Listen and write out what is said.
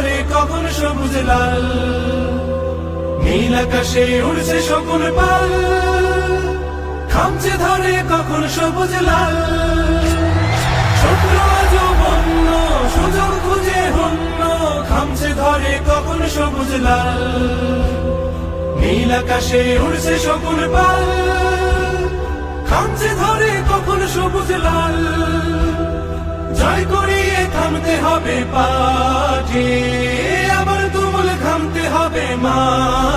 ধরে কখন সবুজ লাল? নীল আকাশে উড়ছে শকুন পাল। খামছে ধরে কখন সবুজ লাল? সুযোগ খুঁজে হন্য, খামছে ধরে কখন সবুজ লাল? নীল আকাশে উড়ছে শকুন পাল। খামছে ধরে কখন সবুজ লাল? জয় করিয়ে থামতে হবে পাঠে। আবার